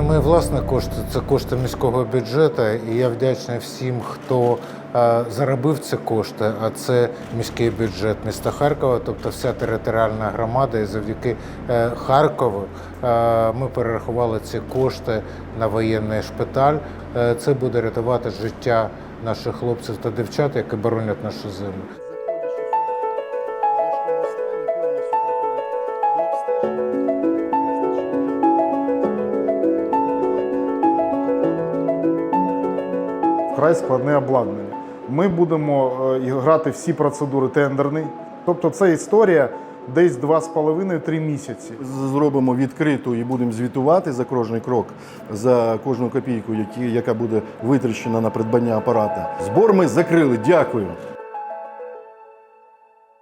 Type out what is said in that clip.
мої власні кошти, це кошти міського бюджету, і я вдячний всім, хто е, заробив ці кошти. А це міський бюджет міста Харкова, тобто вся територіальна громада. І завдяки е, Харкову е, ми перерахували ці кошти на воєнний шпиталь. Це буде рятувати життя наших хлопців та дівчат, які боронять нашу землю. Вкрай складне обладнання. Ми будемо е, грати всі процедури тендерні. Тобто це історія десь 2,5-3 місяці. Зробимо відкриту і будемо звітувати за кожний крок, за кожну копійку, яка буде витрачена на придбання апарата. Збор ми закрили. Дякую.